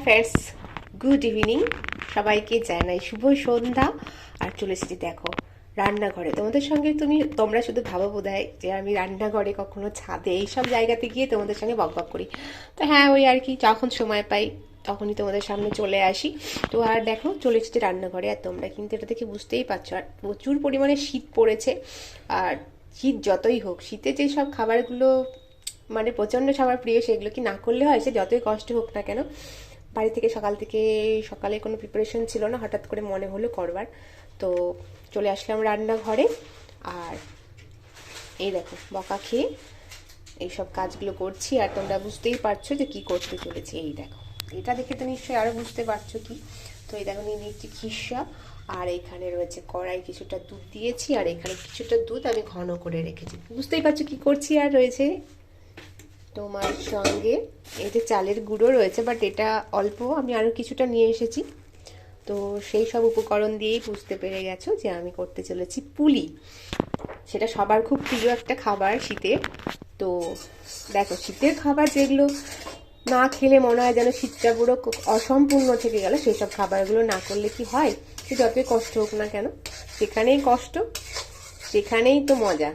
Hi friends good evening সবাইকে জানাই শুভ সন্ধ্যা। আর চলে এসেছি দেখো, রান্নাঘরে। তোমাদের সঙ্গে তুমি, তোমরা শুধু ভাবো বোধহয় যে আমি রান্নাঘরে কখনো ছাদে এইসব জায়গাতে গিয়ে তোমাদের সঙ্গে বক বক করি। তো হ্যাঁ ওই আর কি, যখন সময় পাই তখনই তোমাদের সামনে চলে আসি। তো আর দেখো, চলে এসেছি রান্নাঘরে। আর তোমরা কিন্তু এটা দেখে বুঝতেই পারছ, আর প্রচুর পরিমাণে শীত পড়েছে। আর শীত যতই হোক, শীতে যে সব খাবারগুলো মানে প্রচণ্ড সবার প্রিয়, সেগুলো কি না করলে হয়? সে যতই কষ্ট হোক না কেন বাড়ি থেকে সকাল থেকে সকালে কোনো প্রিপারেশন ছিল না, হঠাৎ করে মনে হলো করবার। তো চলে আসলাম রান্নাঘরে। আর এই দেখো, বকা খেয়ে এইসব কাজগুলো করছি। আর তোমরা বুঝতেই পারছ যে কি করতে চলেছি। এই দেখো, এটা দেখে তো নিশ্চয়ই আরও বুঝতে পারছ কি? তো এই দেখো, নিয়ে নিচ্ছি খিসা। আর এখানে রয়েছে কড়াই, কিছুটা দুধ দিয়েছি। আর এখানে কিছুটা দুধ আমি ঘন করে রেখেছি। বুঝতেই পারছ কি করছি আর রয়েছে? তোমার সঙ্গে। এই যে চালের গুঁড়ো রয়েছে বাট এটা অল্প, আমি আরও কিছুটা নিয়ে এসেছি। তো সেই সব উপকরণ দিয়েই বুঝতে পেরে গেছো যে আমি করতে চলেছি পুলি। সেটা সবার খুব প্রিয় একটা খাবার শীতে। তো দেখো, শীতের খাবার যেগুলো না খেলে মনে হয় যেন শীতটা পুরো অসম্পূর্ণ থেকে গেল সেই সব খাবারগুলো না করলে কি হয়? সে যতই কষ্ট হোক না কেন সেখানেই কষ্ট, সেখানেই তো মজা।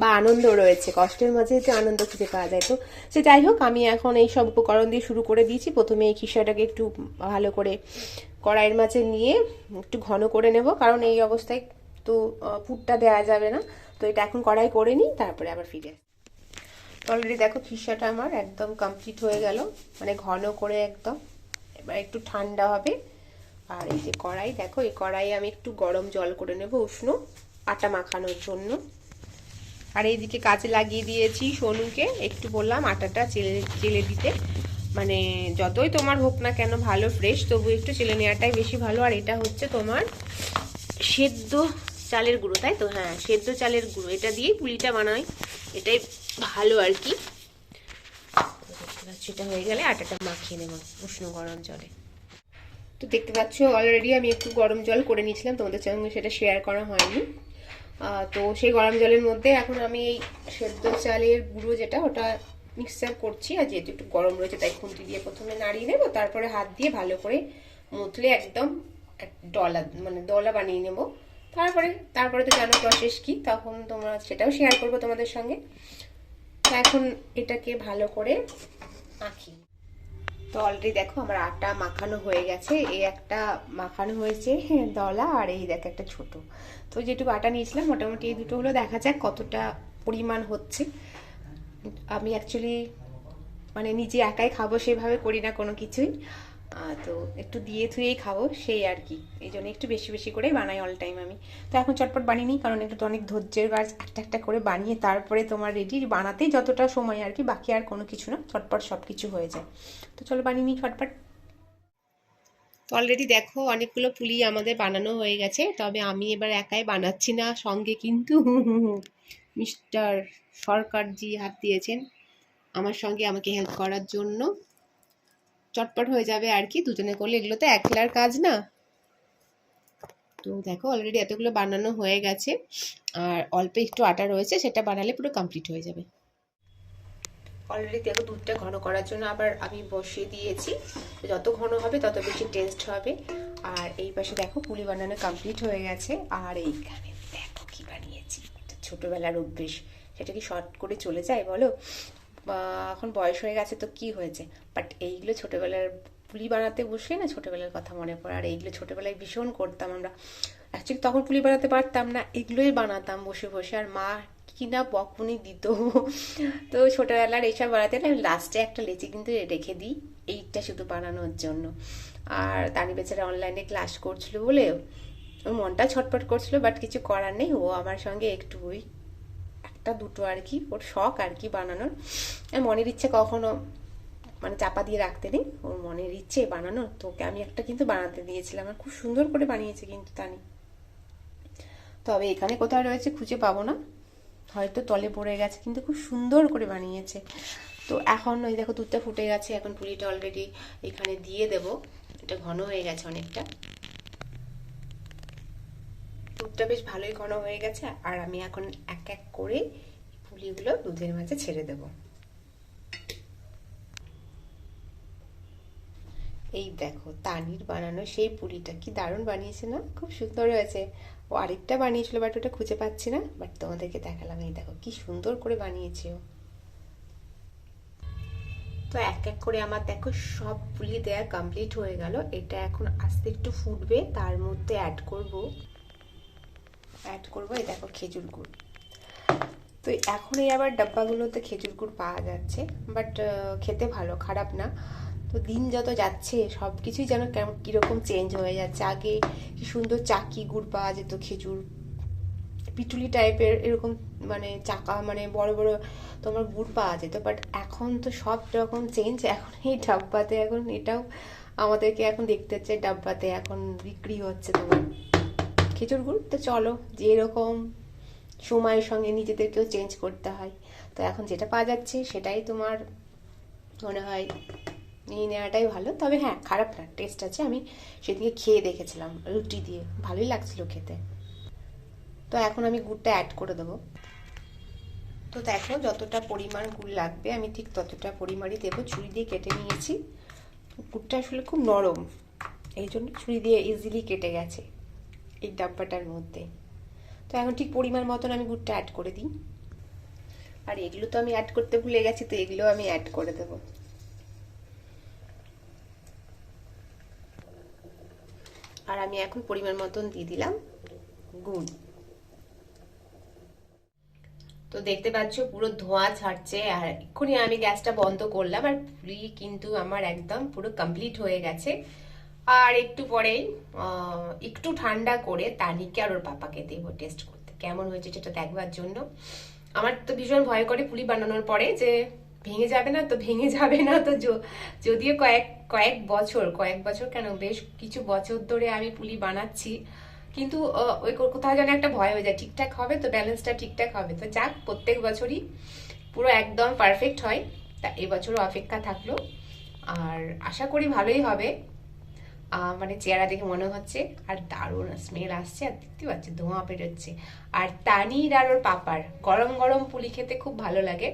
বা আনন্দ রয়েছে। কষ্টের মাঝে যে আনন্দ খুঁজে পাওয়া যায়। তো সে যাই হোক, আমি এখন এই সব উপকরণ দিয়ে শুরু করে দিয়েছি। প্রথমে এই খিসাটাকে একটু ভালো করে কড়াইয়ের মাঝে নিয়ে একটু ঘন করে নেব। কারণ এই অবস্থায় তো পুরটা দেওয়া যাবে না। তো এটা এখন কড়াই করে নিই, তারপরে আবার ফিরে অলরেডি দেখো খিসাটা আমার একদম কমপ্লিট হয়ে গেল। মানে ঘন করে একদম। এবার একটু ঠান্ডা হবে। আর এই যে কড়াই, দেখো এই কড়াই আমি একটু গরম জল করে নেব উষ্ণ আটা মাখানোর জন্য। আর এইদিকে কাজে লাগিয়ে দিয়েছি সোনুকে। একটু বললাম আটাটা চেলে চেলে দিতে। মানে যতই তোমার হোক না কেন ভালো ফ্রেশ তবু একটু চেলে নেওয়াটাই বেশি ভালো। আর এটা হচ্ছে তোমার সেদ্ধ চালের গুঁড়ো, তাই তো? হ্যাঁ সেদ্ধ চালের গুঁড়ো। এটা দিয়েই পুলিটা বানাই। এটাই ভালো আর কি। সেটা হয়ে গেলে আটাটা মাখিয়ে নেব উষ্ণ গরম জলে। তো দেখতে পাচ্ছ অলরেডি আমি একটু গরম জল করে নিয়েছিলাম। তোমাদের সঙ্গে সেটা শেয়ার করা হয়নি। তো সেই গরম জলের মধ্যে এখন আমি এই সেদ্ধ চালের গুঁড়ো যেটা, ওটা মিক্সচার করছি। আর যেহেতু একটু গরম রয়েছে, তাই খুন্তি দিয়ে প্রথমে নাড়িয়ে নেব, তারপরে হাত দিয়ে ভালো করে মুতলে একদম ডলা মানে দলা বানিয়ে নেব। তারপরে তারপরে তো জানো প্রসেস কি, তখন তোমরা সেটাও শেয়ার করব তোমাদের সঙ্গে। এখন এটাকে ভালো করে আঁকি তো অলরেডি দেখো আমার আটা মাখানো হয়ে গেছে। এই একটা মাখানো হয়েছে হ্যাঁ দলা আর এই দেখো একটা ছোট। তো যেটুকু আটা নিয়েছিলাম, মোটামুটি এই দুটো হলো, দেখা যাক কতটা পরিমাণ হচ্ছে। আমি অ্যাকচুয়ালি মানে নিজে একাই খাব, সেভাবে করি না কোনো কিছুই। তো একটু দিয়ে ধুয়েই খাব, সেই আর কি। এই জন্য একটু বেশি বেশি করেই বানাই অল টাইম আমি। তো এখন চটপট বানিয়ে নিই, কারণ একটু অনেক ধৈর্যের কাজ, একটা একটা করে বানিয়ে তারপরে তোমার রেডি বানাতেই যতটা সময় আর কি বাকি আর কোনো কিছু না, চটপট সব কিছু হয়ে যায়। তো চলো বানিয়ে নিই চটপট তো অলরেডি দেখো অনেকগুলো পুলি আমাদের বানানো হয়ে গেছে, তবে আমি এবার একাই বানাচ্ছি না, সঙ্গে কিন্তু মিস্টার সরকারজি হাত দিয়েছেন, আমার সঙ্গে আমাকে হেল্প করার জন্য। চটপট হয়ে যাবে আর কি, দুজনে করলে এগুলো তো একলার কাজ না। তো দেখো অলরেডি এতগুলো বানানো হয়ে গেছে, আর অল্প একটু আটা রয়েছে, সেটা বানালে পুরো কমপ্লিট হয়ে যাবে। অলরেডি দেখো দুধটা ঘন করার জন্য আবার আমি বসিয়ে দিয়েছি, যত ঘন হবে তত বেশি টেস্ট হবে। আর এই পাশে দেখো পুলি বানানো কমপ্লিট হয়ে গেছে, আর এইখানে দেখো কি বানিয়েছি ছোটোবেলার অভ্যেস। সেটা কি শর্ট করে চলে যায় বলো? এখন বয়স হয়ে গেছে তো কি হয়েছে? বাট এইগুলো ছোটোবেলার পুলি বানাতে বসে না ছোটোবেলার কথা মনে পড়ে। আর এইগুলো ছোটোবেলায় ভীষণ করতাম আমরা। অ্যাকচুয়ালি তখন পুলি বানাতে পারতাম না, এগুলোই বানাতাম বসে বসে। আর মা কিনা বকুনি দিত। তো ছোটোবেলার এইসব বানাতে না আমি লাস্টে একটা লেচি কিন্তু রেখে দিই, এইটা শুধু বানানোর জন্য। আর তানি বেচারা অনলাইনে ক্লাস করছিল বলে, ওর মনটা ছটপট করছিল বাট কিছু করার নেই, ও আমার সঙ্গে একটু ওই একটা দুটো আর কি, ওর শখ আর কি বানানোর। আর মনের ইচ্ছে কখনো মানে চাপা দিয়ে রাখতে নেই, ওর মনের ইচ্ছে বানানো তোকে আমি একটা কিন্তু বানাতে দিয়েছিলাম, আর খুব সুন্দর করে বানিয়েছে কিন্তু তানি। তবে এখানে কোথায় রয়েছে খুঁজে পাবো না। হয়তো তলে পড়ে গেছে, কিন্তু খুব সুন্দর করে বানিয়েছে। তো এখন ওই দেখো দুধটা ফুটে গেছে, এখন পুলিটা অলরেডি এখানে দিয়ে দেব। এটা ঘন হয়ে গেছে অনেকটা। দুধটা বেশ ভালোই ঘন হয়ে গেছে, আর আমি এখন এক এক করে পুলিগুলো দুধের মাঝে ছেড়ে দেব। এই দেখো, তানির বানানো সেই পুরিটা কি দারুণ বানিয়েছে না? খুব সুন্দর হয়েছে। ও আরেকটা বানিয়েছিল, বাট ওটা খুঁজে পাচ্ছি না, বাট তোমাদেরকে দেখালাম। এই দেখো, কি সুন্দর করে বানিয়েছে ও। তো এক এক করে আমার দেখো সব পুলি দেয়া কমপ্লিট হয়ে গেল। এটা এখন আস্তে একটু ফুটবে, তার মধ্যে অ্যাড করব। অ্যাড করব, এই দেখো খেজুর গুড়। তো এখন এই আবার ডাব্বাগুলোতে খেজুর গুড় পাওয়া যাচ্ছে বাট খেতে ভালো, খারাপ না। তো দিন যত যাচ্ছে, সব কিছুই যেন কেমন, কীরকম চেঞ্জ হয়ে যাচ্ছে। আগে কি সুন্দর চাকি গুড় পাওয়া যেত খেজুর, পিটুলি টাইপের এরকম মানে চাকা মানে বড় বড় তোমার গুড় পাওয়া যেত বাট এখন তো সব রকম চেঞ্জ এখন এই ডাব্বাতে, এখন এটাও আমাদেরকে এখন দেখতে হচ্ছে, ডাব্বাতে এখন বিক্রি হচ্ছে তোমার। খেজুর গুড়? তো চলো, যেরকম সময়ের সঙ্গে নিজেদেরকেও চেঞ্জ করতে হয়। তো এখন যেটা পাওয়া যাচ্ছে, সেটাই তোমার মনে হয় নিয়ে নেওয়াটাই ভালো। তবে হ্যাঁ খারাপ না টেস্ট আছে। আমি সেদিকে খেয়ে দেখেছিলাম, রুটি দিয়ে। ভালোই লাগছিল খেতে। তো এখন আমি গুড়টা অ্যাড করে দেবো। তো দেখো, যতটা পরিমাণ গুড় লাগবে, আমি ঠিক ততটা পরিমাণই দেবো। ছুরি দিয়ে কেটে নিয়েছি। গুড়টা আসলে খুব নরম, এই জন্য ছুরি দিয়ে ইজিলি কেটে গেছে। এই ডাব্বাটার মধ্যে। তো এখন ঠিক পরিমাণ মতন আমি গুড়টা অ্যাড করে দিই। আর এগুলো তো আমি অ্যাড করতে ভুলে গেছি, তো এগুলো আমি অ্যাড করে দেবো। আর আমি এখন পরিমাণ মতন দিয়ে দিলাম গুড়। তো দেখতে পাচ্ছ, পুরো ধোঁয়া ছাড়ছে, আর এক্ষুনি আমি গ্যাসটা বন্ধ করলাম, আর পুরি কিন্তু আমার একদম পুরো কমপ্লিট হয়ে গেছে। আর একটু পরেই একটু ঠান্ডা করে তানিকে আর ওর পাপাকে দেবো টেস্ট করতে। কেমন হয়েছে সেটা দেখবার জন্য। আমার তো ভীষণ ভয় করে পুলি বানানোর পরে যে ভেঙে যাবে না তো ভেঙে যাবে না তো যদিও কয়েক কয়েক বছর কয়েক বছর কেন, বেশ কিছু বছর ধরে আমি পুলি বানাচ্ছি। কিন্তু ওই কোথাও যেন একটা ভয় হয়ে যায়। ঠিকঠাক হবে তো ব্যালেন্সটা ঠিকঠাক হবে। তো যাক, প্রত্যেক বছরই পুরো একদম পারফেক্ট হয়। তা এবছরও অপেক্ষা থাকল। আর আশা করি ভালোই হবে। মানে চেহারা দেখে মনে হচ্ছে, আর দারুণ স্মেল আসছে, আর দেখতে পাচ্ছি ধোঁয়া বেরোচ্ছে। আর তানির আর ওর পাপার, গরম গরম পুলি খেতে খুব ভালো লাগে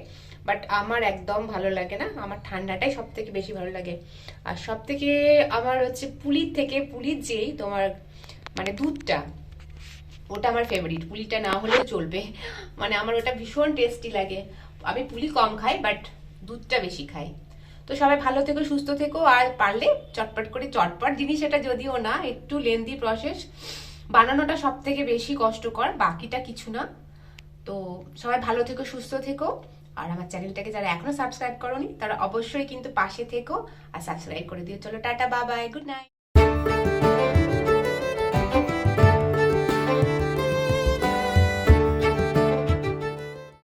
বাট আমার একদম ভালো লাগে না, আমার ঠান্ডাটাই সব থেকে বেশি ভালো লাগে। আর সব থেকে আমার হচ্ছে পুলির থেকে, পুলির যেই তোমার মানে দুধটা, ওটা আমার ফেভারিট পুলিটা না হলেও চলবে। মানে আমার ওটা ভীষণ টেস্টি লাগে। আমি পুলি কম খাই বাট দুধটা বেশি খাই। তো সবাই ভালো থেকো, সুস্থ থেকো, আর পারলে চটপট করে, চটপট জিনিস এটা যদিও না, একটু লেন্দি প্রসেস বানানোটা সব থেকে বেশি কষ্টকর, বাকিটা কিছু না। তো সবাই ভালো থেকো, সুস্থ থেকো। আর আমার চ্যানেলটাকে যারা এখনও সাবস্ক্রাইব করনি, তারা অবশ্যই কিন্তু পাশে থেকো, আর সাবস্ক্রাইব করে দিও। চলো, টাটা বাবাই গুড নাইট